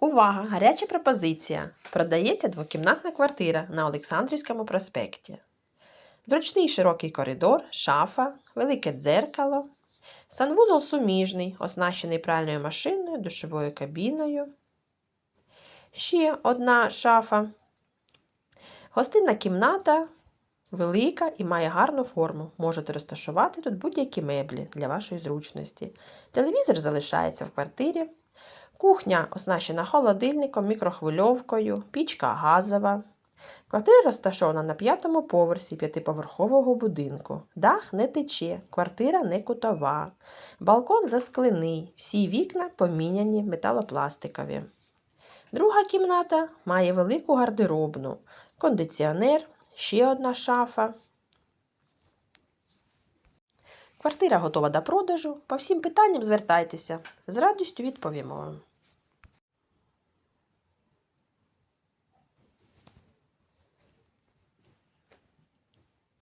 Увага! Гаряча пропозиція. Продається двокімнатна квартира на Олександрівському проспекті. Зручний широкий коридор, шафа, велике дзеркало, санвузол суміжний, оснащений пральною машиною, душовою кабіною. Ще одна шафа. Гостинна кімната велика і має гарну форму. Можете розташувати тут будь-які меблі для вашої зручності. Телевізор залишається в квартирі. Кухня оснащена холодильником, мікрохвильовкою, пічка газова. Квартира розташована на п'ятому поверсі п'ятиповерхового будинку. Дах не тече, квартира не кутова. Балкон засклений, всі вікна поміняні металопластикові. Друга кімната має велику гардеробну, кондиціонер, ще одна шафа. Квартира готова до продажу. По всім питанням звертайтеся. З радістю відповімо вам.